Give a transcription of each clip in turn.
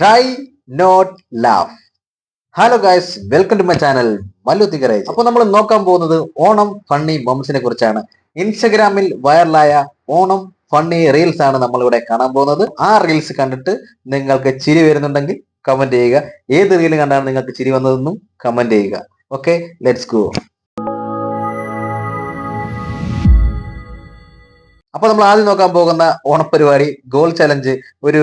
Try not laugh hello guys welcome to my channel Mallu തികറേജ് അപ്പോൾ നമ്മൾ നോക്കാൻ പോകുന്നത് ഓണം ഫണ്ണി മൊംസിനെ കുറിച്ചാണ്. ഇൻസ്റ്റഗ്രാമിൽ വൈറലായ ഓണം ഫണ്ണി റീൽസ് ആണ് നമ്മളിവിടെ കാണാൻ പോകുന്നത്. ആ റീൽസ് കണ്ടിട്ട് നിങ്ങൾക്ക് ചിരി വരുന്നുണ്ടെങ്കിൽ കമന്റ് ചെയ്യുക. ഏത് റീൽ കണ്ടാണ് നിങ്ങൾക്ക് ചിരി വന്നതെന്നും കമന്റ് ചെയ്യുക. ഓക്കെ ലെറ്റ്സ് ഗോ അപ്പൊ നമ്മൾ ആദ്യം നോക്കാൻ പോകുന്ന ഓണപ്പരിപാടി ഗോൾ ചലഞ്ച് ഒരു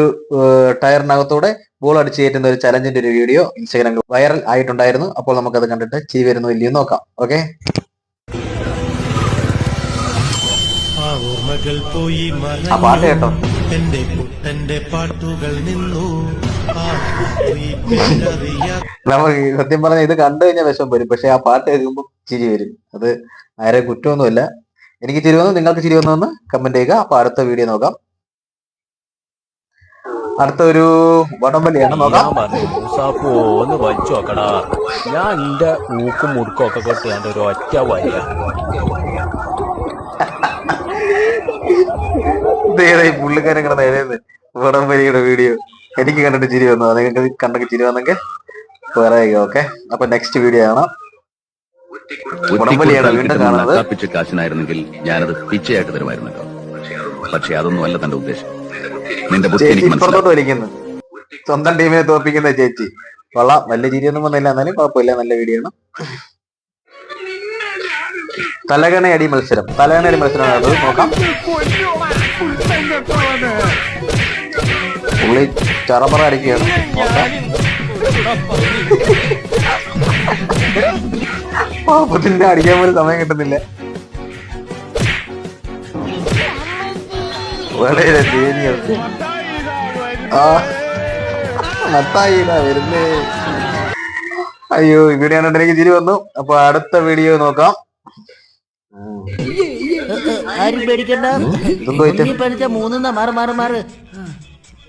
ടയറിനകത്തൂടെ ഗോൾ അടിച്ചു കയറ്റുന്ന ഒരു ചലഞ്ചിന്റെ ഒരു വീഡിയോ ഇൻസ്റ്റാഗ്രാമിൽ വൈറൽ ആയിട്ടുണ്ടായിരുന്നു. അപ്പോൾ നമുക്കത് കണ്ടിട്ട് ചിരി വരുന്നു ഇല്ലയോ നോക്കാം. ഓക്കെ ആ പോയി പാട്ട് കേട്ടോ. എന്റെ പുട്ടന്റെ പാട്ടുകൾ നിന്നു. ആ പോയി പേരറിയാ നമുക്ക് സത്യം പറഞ്ഞ ഇത് കണ്ടു കഴിഞ്ഞാൽ വിഷം വരും. പക്ഷെ ആ പാട്ട് കേൾക്കുമ്പോൾ ചിരി വരും. അത് ആരെ കുറ്റമൊന്നുമില്ല. എനിക്ക് ചിരി വന്നു നിങ്ങൾക്ക് ചിരി വന്നു എന്ന് കമന്റ് ചെയ്യുക. അപ്പൊ അടുത്ത വീഡിയോ നോക്കാം. അടുത്ത ഒരു വടംവലിയാണ് നോക്കാം. ഒന്ന് വലിച്ചു നോക്കടാ. ഞാൻ എന്റെ മൂക്കും മുടുക്കും ഒക്കെ കെട്ടി എന്റെ ഒരു ഒറ്റ വലിയ. പുള്ളിക്കാരൻ കിടന്ന് എഴുതുന്നത് വടംവലിയുടെ വീഡിയോ എനിക്ക് കണ്ടിട്ട് ചിരി വന്നു. അത് നിങ്ങൾക്ക് കണ്ടൊക്കെ ചിരി വന്നെങ്കിൽ പറയുക ഓക്കെ അപ്പൊ നെക്സ്റ്റ് വീഡിയോ ആണ്. നക്കാപ്പിച്ച കാശിനായിരുന്നെങ്കിൽ ഞാനത് പിച്ചയായിട്ട് തരുമായിരുന്നു പക്ഷെ അതൊന്നും അല്ല തന്റെ ഉദ്ദേശം. നിന്റെ ബുദ്ധി എനിക്ക് സ്വന്തം ടീമിനെ തോൽപ്പിക്കുന്ന ചേച്ചി കൊള്ളാം. വലിയ ചിരിയൊന്നും വന്നില്ല. എന്നാലും കുഴപ്പമില്ല. നല്ല വീഡിയോ ആണ്. തലകണയടി മത്സരം. തലകണയടി മത്സരം അത്. നോക്കാം. പുള്ളി ചറപറ അടിക്കുകയാണ്. നോക്കാം. പാപ്പത്തിന്റെ അടിക്കാൻ പോലും സമയം കിട്ടുന്നില്ല. വളരെ ദയനീയവസ്ഥ. ആ മത്തായില്ല വരുന്നേ. അയ്യോ ഇവിടെ കണ്ടിട്ട് എനിക്ക് ചിരി വന്നു. അപ്പൊ അടുത്ത വീഡിയോ നോക്കാം. ആരും പേടിക്കണ്ട. മൂന്നെണ്ണ. മാറ് മാറ് മാറ്.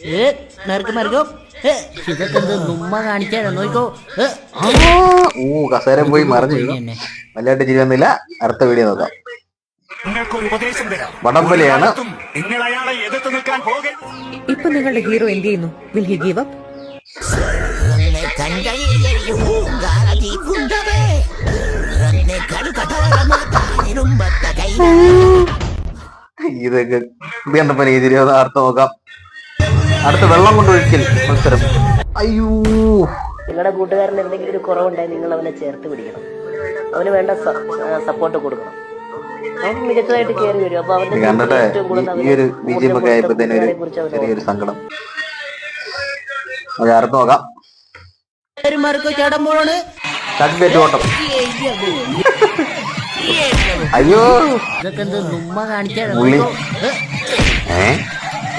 ഏ ഇതൊക്കെ നുമ്മ കാണിക്കാനോ നോക്കോ ഓ കസേര പോയി മറിഞ്ഞു. വല്ലായിട്ട് ചിരി വന്നില്ല. അടുത്ത വീഡിയോ നോക്കാം. നിങ്ങൾക്ക് ഉപദേശം തരാം. വടംവലിയാണ്. ഇപ്പൊ നിങ്ങളുടെ ഹീറോ എന്ത് ചെയ്യുന്നു? വിൽ ഹി ഗീവ് അപ്പ് ഇതൊക്കെ അർത്ഥം നോക്കാം. അടുത്ത വെള്ളം കൊണ്ട് ഒഴിക്കൽ മത്സരം. അയ്യോ. നിങ്ങളുടെ കൂട്ടുകാരൻ എന്തെങ്കിലും ഒരു കുറവുണ്ടായി നിങ്ങൾ അവനെ ചേർത്ത് പിടിക്കണം. അവന് വേണ്ട സപ്പോർട്ട് കൊടുക്കണം. അവൻ മികച്ചതായിട്ട് കയറി വരും. അപ്പൊ അവന്റെ സങ്കടം. നോക്കാം? അയ്യോ. ഇതൊക്കെ നുമ്മ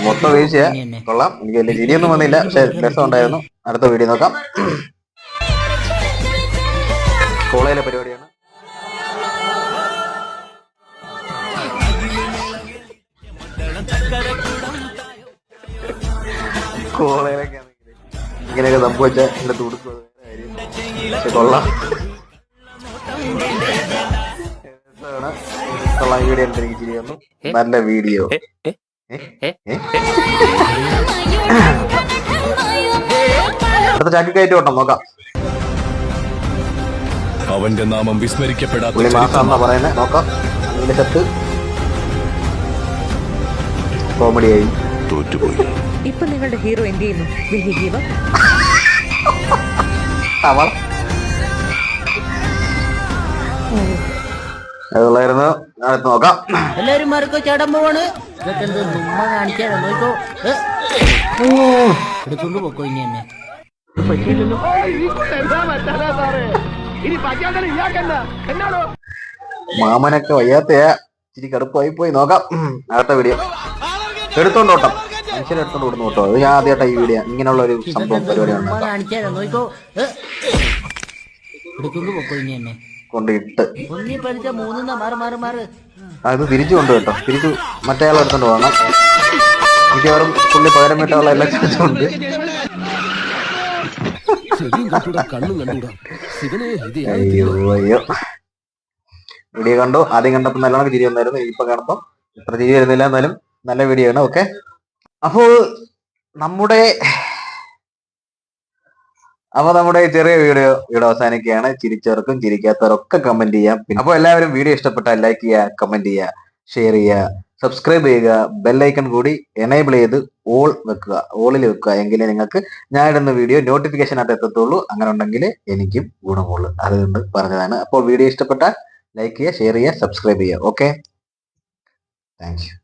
മൊത്തം വീഴ്ച. കൊള്ളാം. എനിക്ക് വലിയ ചിരിയൊന്നും വന്നില്ല. പക്ഷെ രസം ഉണ്ടായിരുന്നു അടുത്ത വീഡിയോ നോക്കാം. കോളേജിലെ പരിപാടിയാണ്. കോളേജിലൊക്കെ ആണെങ്കിൽ ഇങ്ങനെയൊക്കെ സംഭവിച്ച എന്റെ തുടുക്കും പക്ഷെ കൊള്ളാം. കൊള്ളാം വീഡിയോ എനിക്ക് ചിരി വന്നു. നല്ല വീഡിയോ. അടുത്ത ചാക്കി കയറ്റി ഓട്ടം നോക്കാം. അവന്റെ നാമം വിസ്മരിക്കപ്പെടാത്ത പുള്ളി മാസാന്നാ പറയുന്നത് നോക്കാം. അതിന്റെ ചത്ത് കോമഡിയായി തോറ്റുപോയി. ഇപ്പൊ നിങ്ങളുടെ ഹീറോ എന്ത് ചെയ്യുന്നു? അതുള്ളായിരുന്നു അടുത്ത് നോക്കാം. എല്ലാവരും മാർക്കോ ചാടാൻ പോവാണ്. ഇതൊക്കെ എന്ത് നുമ്മ കാണിക്കാനോ നോക്കോ ഏ, എടുത്തോണ്ട് പോക്കോ ഇനി എന്നെ. മാമനൊക്കെ വയ്യാത്തയാ. ഇച്ചിരി കടുപ്പായി പോയി. നോക്കാം. അടുത്ത വീഡിയോ എടുത്തോണ്ടോട്ടം ഓട്ടം. മനുഷ്യനെ എടുത്തോണ്ട് കൊടുത്തു കേട്ടോ. അത് ഞാൻ ആദ്യമായിട്ടാ ഈ വീഡിയോ ഇങ്ങനെയുള്ള ഒരു സംഭവം പരിപാടിയാണ്. കാണിക്കാനോ നോക്കോ ഏ, പോക്കോ ഇനി എന്നെ. കൊണ്ട് ഇട്ട്. ഒന്നി പഠിച്ച മൂന്നെണ്ണ മാറ് മാറ് മാറ്. അത് തിരിച്ചു കൊണ്ടു കേട്ടോ. തിരിച്ചു മറ്റേ ആളെ എടുത്തോണ്ട് പോകണം. മിക്കവാറും പുള്ളി പകരം വിട്ട എല്ലാ അയ്യോ അയ്യോ. വീഡിയോ കണ്ടു. ആദ്യം കണ്ടപ്പോ നല്ലോണം ചിരി വന്നായിരുന്നു. ഇപ്പൊ കാണുമ്പോ ഇത്ര ചിരി വരുന്നില്ല എന്നാലും നല്ല വീഡിയോ ആണ്. ഓക്കെ അപ്പോ നമ്മുടെ അപ്പൊ നമ്മുടെ ചെറിയ വീഡിയോ ഇവിടെ അവസാനിക്കുകയാണ്. ചിരിച്ചവർക്കും ചിരിക്കാത്തവർക്കൊക്കെ കമന്റ് ചെയ്യാം. അപ്പൊ അപ്പോൾ എല്ലാവരും വീഡിയോ ഇഷ്ടപ്പെട്ടാൽ ലൈക്ക് ചെയ്യുക കമന്റ് ചെയ്യുക ഷെയർ ചെയ്യുക സബ്സ്ക്രൈബ് ചെയ്യുക ബെല്ലൈക്കൺ കൂടി എനേബിൾ ചെയ്ത് ഓൾ വെക്കുക ഓളിൽ വെക്കുക. എങ്കിലേ നിങ്ങൾക്ക് ഞാൻ ഇടുന്ന വീഡിയോ നോട്ടിഫിക്കേഷൻ ആയിട്ട് എത്തത്തുള്ളൂ. അങ്ങനെ ഉണ്ടെങ്കിൽ എനിക്കും ഗുണമുള്ളൂ. അതുകൊണ്ട് പറഞ്ഞതാണ്. അപ്പോൾ വീഡിയോ ഇഷ്ടപ്പെട്ടാൽ ലൈക്ക് ചെയ്യുക ഷെയർ ചെയ്യുക സബ്സ്ക്രൈബ് ചെയ്യുക. Okay thank